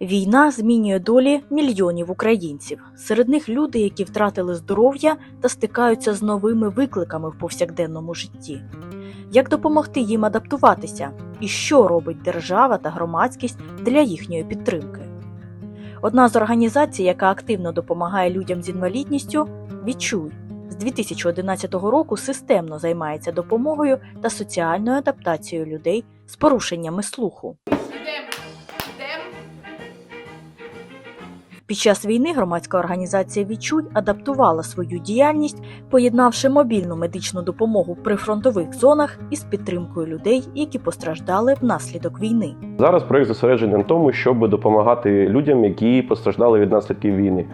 Війна змінює долі мільйонів українців. Серед них люди, які втратили здоров'я та стикаються з новими викликами в повсякденному житті. Як допомогти їм адаптуватися? І що робить держава та громадськість для їхньої підтримки? Одна з організацій, яка активно допомагає людям з інвалідністю, відчуй. З 2011 року системно займається допомогою та соціальною адаптацією людей з порушеннями слуху. Під час війни громадська організація Відчуй адаптувала свою діяльність, поєднавши мобільну медичну допомогу в прифронтових зонах із підтримкою людей, які постраждали внаслідок війни. Зараз проект зосереджений на тому, щоб допомагати людям, які постраждали від наслідків війни.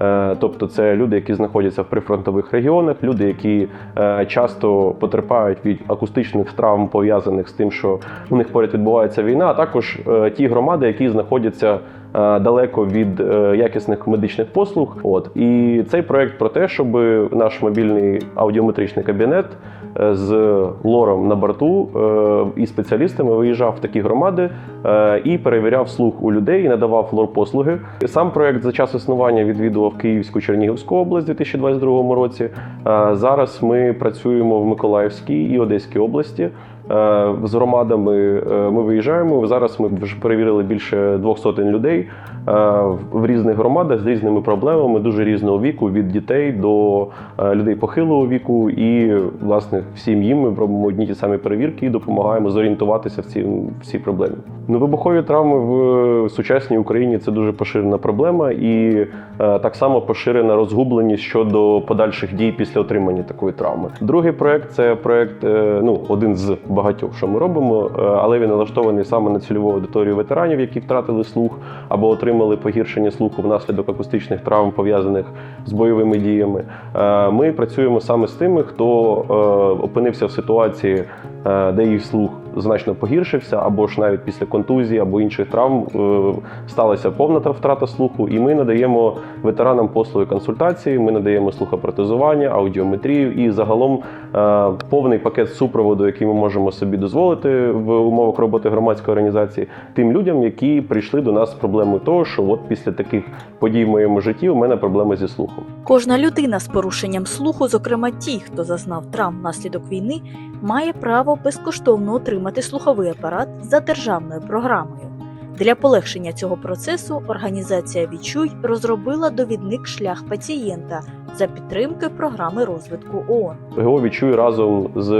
Е, Тобто, це люди, які знаходяться в прифронтових регіонах, люди, які е, часто потерпають від акустичних травм, пов'язаних з тим, що у них поряд відбувається війна, а також е, ті громади, які знаходяться далеко від е, якісних медичних послуг. От і цей проект про те, щоб наш мобільний аудіометричний кабінет е, з лором на борту е, і спеціалістами виїжджав в такі громади е, і перевіряв слух у людей і надавав лор-послуги. Сам проект за час існування відвідував Київську Чернігівську область у 2022 році. Е, Зараз ми працюємо в Миколаївській і Одеській області. Е, З громадами е, ми виїжджаємо. Зараз ми вже перевірили більше двох сотень людей е, в різних громадах з різними проблемами, дуже різного віку, від дітей до людей похилого віку. І власне всім їм ми робимо одні ті самі перевірки і допомагаємо зорієнтуватися в цій, в цій проблемі. Ну, вибухові травми в сучасній Україні це дуже поширена проблема, і так само поширена розгубленість щодо подальших дій після отримання такої травми. Другий проект це проект, ну один з багатьох, що ми робимо, е, але він налаштований саме на цільову аудиторію ветеранів, які втратили слух або отримали погіршення слуху внаслідок акустичних травм, пов'язаних з бойовими діями. Е, Ми працюємо саме з тими, хто е, опинився в ситуації, де їх слух значно погіршився, або ж навіть після контузії або інших травм е, сталася повна та втрата слуху. І ми надаємо ветеранам послуги консультації, ми надаємо слухопротезування, аудіометрію і загалом е, повний пакет супроводу, який ми можемо собі дозволити в умовах роботи громадської організації, тим людям, які прийшли до нас з проблемою того, що от після таких подій в моєму житті у мене проблеми зі слухом. Кожна людина з порушенням слуху, зокрема ті, хто зазнав травм внаслідок війни, має право безкоштовно отримати слуховий апарат за державною програмою. Для полегшення цього процесу організація Відчуй розробила довідник шлях пацієнта за підтримки програми розвитку ООН. ГО «Відчуй» разом з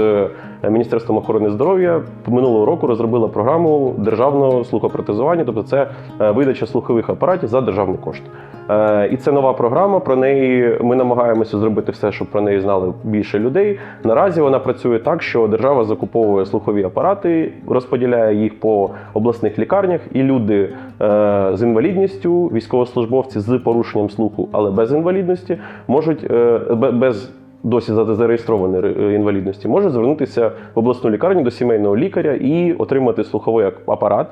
Міністерством охорони здоров'я минулого року розробила програму державного слухопротезування, тобто це е, видача слухових апаратів за державний кошт. Е, І це нова програма. Про неї ми намагаємося зробити все, щоб про неї знали більше людей. Наразі вона працює так, що держава закуповує слухові апарати, розподіляє їх по обласних лікарнях, і люди е, з інвалідністю, військовослужбовці з порушенням слуху, але без інвалідності, можуть е, без досі за- зареєстрованої е, інвалідності, може звернутися в обласну лікарню до сімейного лікаря і отримати слуховий апарат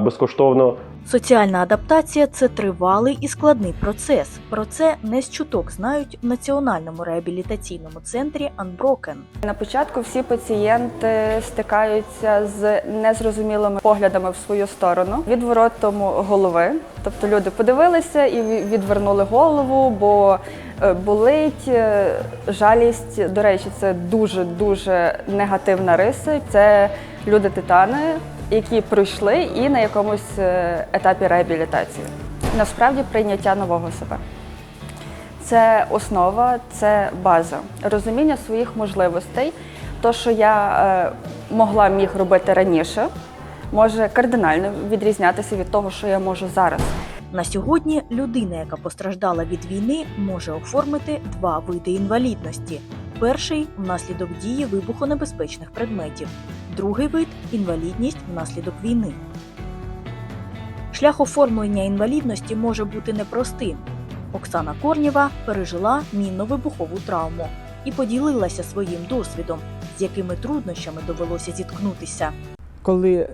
безкоштовно. Соціальна адаптація це тривалий і складний процес. Про це не з чуток знають в Національному реабілітаційному центрі Unbroken. На початку всі пацієнти стикаються з незрозумілими поглядами в свою сторону, відворотом голови. Тобто люди подивилися і відвернули голову, бо е, болить е, жалість. До речі, це дуже дуже негативна риса. Це люди титани, які пройшли і на якомусь е, етапі реабілітації. Насправді прийняття нового себе. Це основа, це база. Розуміння своїх можливостей. То, що я е, могла міг робити раніше, може кардинально відрізнятися від того, що я можу зараз. На сьогодні людина, яка постраждала від війни, може оформити два види інвалідності: перший внаслідок дії вибухонебезпечних предметів, другий вид інвалідність внаслідок війни. Шлях оформлення інвалідності може бути непростим. Оксана Корнєва пережила мінно-вибухову травму і поділилася своїм досвідом, з якими труднощами довелося зіткнутися. коли е,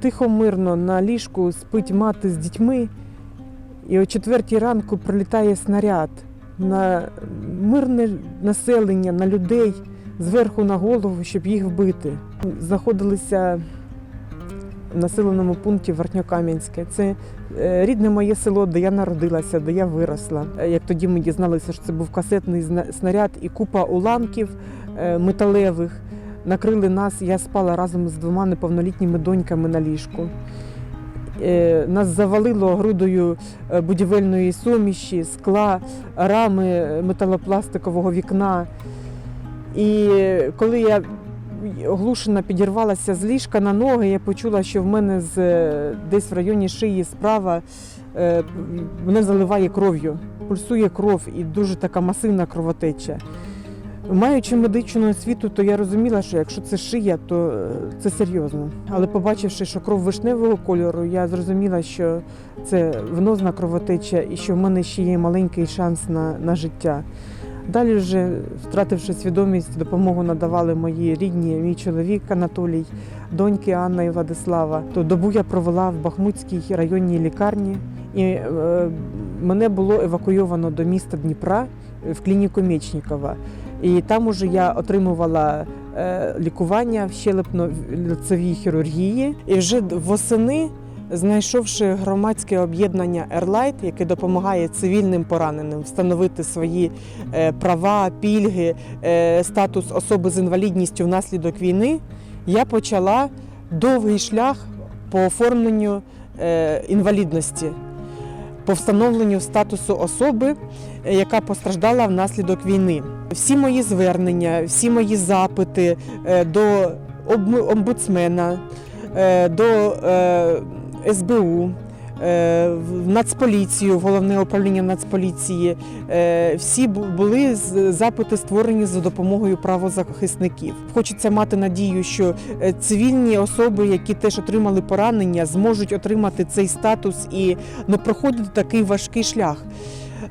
тихо мирно на ліжку спить мати з дітьми, і о четвертій ранку прилітає снаряд на мирне населення, на людей зверху на голову, щоб їх вбити. Знаходилися в населеному пункті Вартньокам'янське. Це е, рідне моє село, де я народилася, де я виросла. Е, Як тоді ми дізналися, що це був касетний снаряд і купа уламків е, металевих. Накрили нас, я спала разом з двома неповнолітніми доньками на ліжку. Нас завалило грудою будівельної суміші, скла, рами металопластикового вікна. І коли я оглушена підірвалася з ліжка на ноги, я почула, що в мене з, е, десь в районі шиї справа е, мене заливає кров'ю, пульсує кров і дуже така масивна кровотеча. Маючи медичну освіту, то я розуміла, що якщо це шия, то е, це серйозно. Але побачивши, що кров вишневого кольору, я зрозуміла, що це венозна кровотеча і що в мене ще є маленький шанс на, на життя. Далі, вже, втративши свідомість, допомогу надавали мої рідні, мій чоловік Анатолій, доньки Анна і Владислава. То добу я провела в Бахмутській районній лікарні, і е, мене було евакуйовано до міста Дніпра е, в клініку Мечнікова. І там уже я отримувала е, лікування в щелепно-лицевій хірургії. І вже восени, знайшовши громадське об'єднання Ерлайт, яке допомагає цивільним пораненим встановити свої е, права, пільги, е, статус особи з інвалідністю внаслідок війни, я почала довгий шлях по оформленню е, інвалідності, по встановленню статусу особи, яка постраждала внаслідок війни. Всі мої звернення, всі мої запити до омбудсмена, до СБУ, е, в Нацполіцію, головне управління Нацполіції. е, Всі були запити створені за допомогою правозахисників. Хочеться мати надію, що е, цивільні особи, які теж отримали поранення, зможуть отримати цей статус і не проходити такий важкий шлях.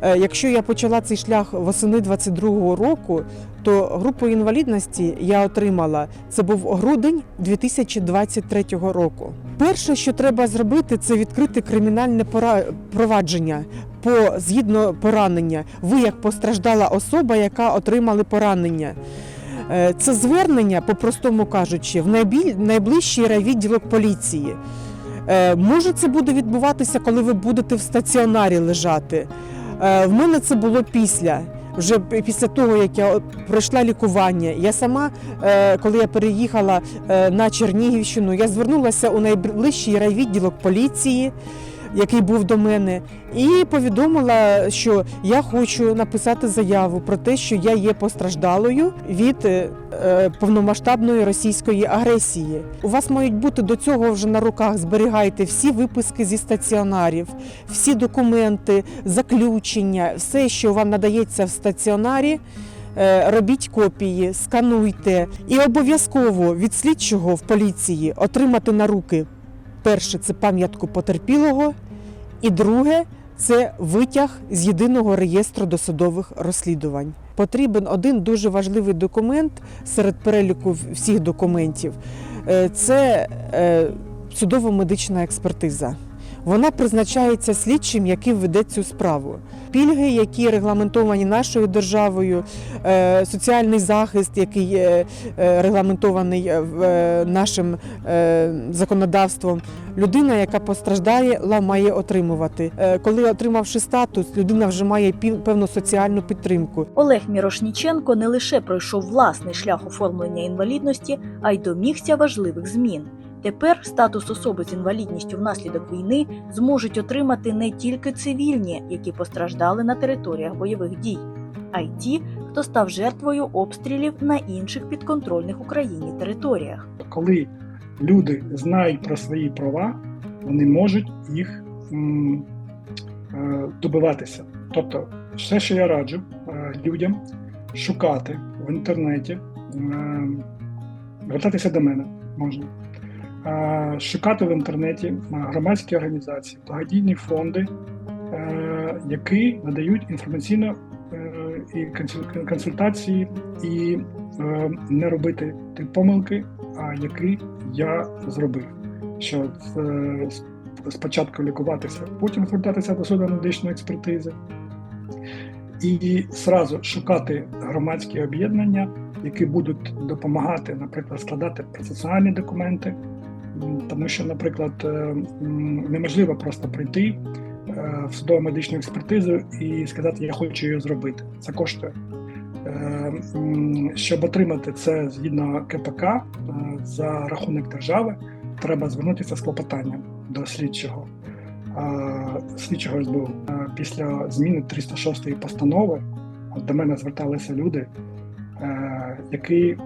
Е, Якщо я почала цей шлях восени 22-го року, то групу інвалідності я отримала це був грудень 2023 року. Перше, що треба зробити, це відкрити кримінальне провадження по згідно поранення. Ви як постраждала особа, яка отримали поранення. Е, Це звернення, по-простому кажучи, в найближчий райвідділок поліції. Е, Може, це буде відбуватися, коли ви будете в стаціонарі лежати. Е, В мене це було після. Вже після того, як я пройшла лікування, я сама, е, коли я переїхала е, на Чернігівщину, я звернулася у найближчий райвідділок поліції, який був до мене, і повідомила, що я хочу написати заяву про те, що я є постраждалою від е, е, повномасштабної російської агресії. У вас мають бути до цього вже на руках. Зберігайте всі виписки зі стаціонарів, всі документи, заключення, все, що вам надається в стаціонарі. е, Робіть копії, скануйте і обов'язково від слідчого в поліції отримати на руки перше це пам'ятку потерпілого, і друге це витяг з єдиного реєстру досудових розслідувань. Потрібен один дуже важливий документ серед переліку всіх документів. Е, Це е, судово-медична експертиза. Вона призначається слідчим, який веде цю справу. Пільги, які регламентовані нашою державою, е, соціальний захист, який е, регламентований е, нашим законодавством. Людина, яка постраждала, має отримувати. Коли отримавши статус, людина вже має певну соціальну підтримку. Олег Мірошніченко не лише пройшов власний шлях оформлення інвалідності, а й домігся важливих змін. Тепер статус особи з інвалідністю внаслідок війни зможуть отримати не тільки цивільні, які постраждали на територіях бойових дій, а й ті, хто став жертвою обстрілів на інших підконтрольних Україні територіях. коли люди знають про свої права, вони можуть їх е, добиватися. Тобто, все, що я раджу е, людям шукати в інтернеті, е, звертатися до мене можна. Е, Шукати в інтернеті громадські організації, благодійні фонди, е, які надають інформаційно е, і консультації, і не робити ті помилки, які я зробив. Що спочатку лікуватися, потім звертатися до суду медичної експертизи, і зразу шукати громадські об'єднання, які будуть допомагати, наприклад, складати процесуальні документи, Тому що, наприклад, е, неможливо просто прийти е, в судово медичну експертизу і сказати, я хочу її зробити. Це коштує. Е, Щоб отримати це згідно КПК за рахунок держави, треба звернутися з клопотанням до слідчого. Слідчого СБУ. Після зміни 306 постанови до мене зверталися люди, які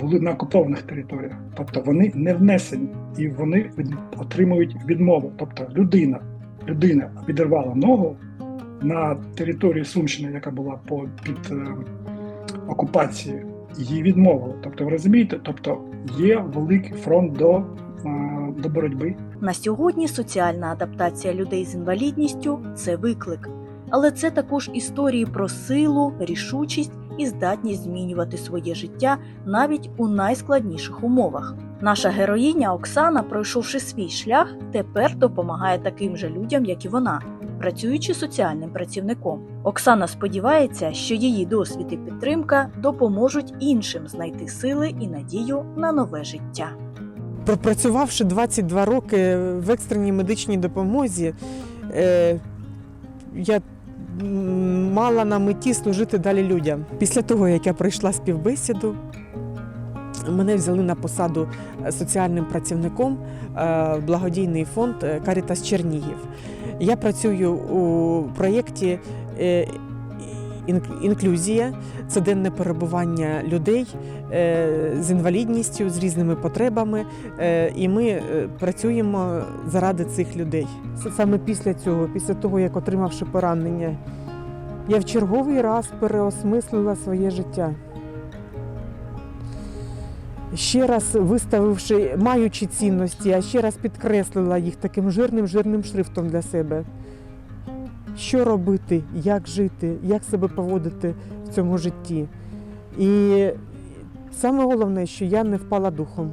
були на окупованих територіях. Тобто вони не внесені і вони отримують відмову. Тобто людина, людина відірвала ногу на території Сумщини, яка була по, під е, окупацією, її відмовили. Тобто, ви розумієте, тобто є великий фронт до, е, до боротьби. На сьогодні соціальна адаптація людей з інвалідністю це виклик. Але це також історії про силу, рішучість і здатність змінювати своє життя навіть у найскладніших умовах. Наша героїня Оксана, пройшовши свій шлях, тепер допомагає таким же людям, як і вона, працюючи соціальним працівником. Оксана сподівається, що її досвід і підтримка допоможуть іншим знайти сили і надію на нове життя. Пропрацювавши 22 роки в екстреній медичній допомозі, е, я мала на меті служити далі людям. Після того, як я пройшла співбесіду, мене взяли на посаду соціальним працівником е, благодійний фонд е, Карітас Чернігів. Я працюю у проєкті е, «Інк- Інклюзія це денне перебування людей е, з інвалідністю, з різними потребами, е, і ми е, працюємо заради цих людей. Саме після цього, після того, як отримавши поранення, я в черговий раз переосмислила своє життя. Ще раз виставивши, маючи цінності, а ще раз підкреслила їх таким жирним жирним шрифтом для себе. Що робити, як жити, як себе поводити в цьому житті. І саме головне, що я не впала духом.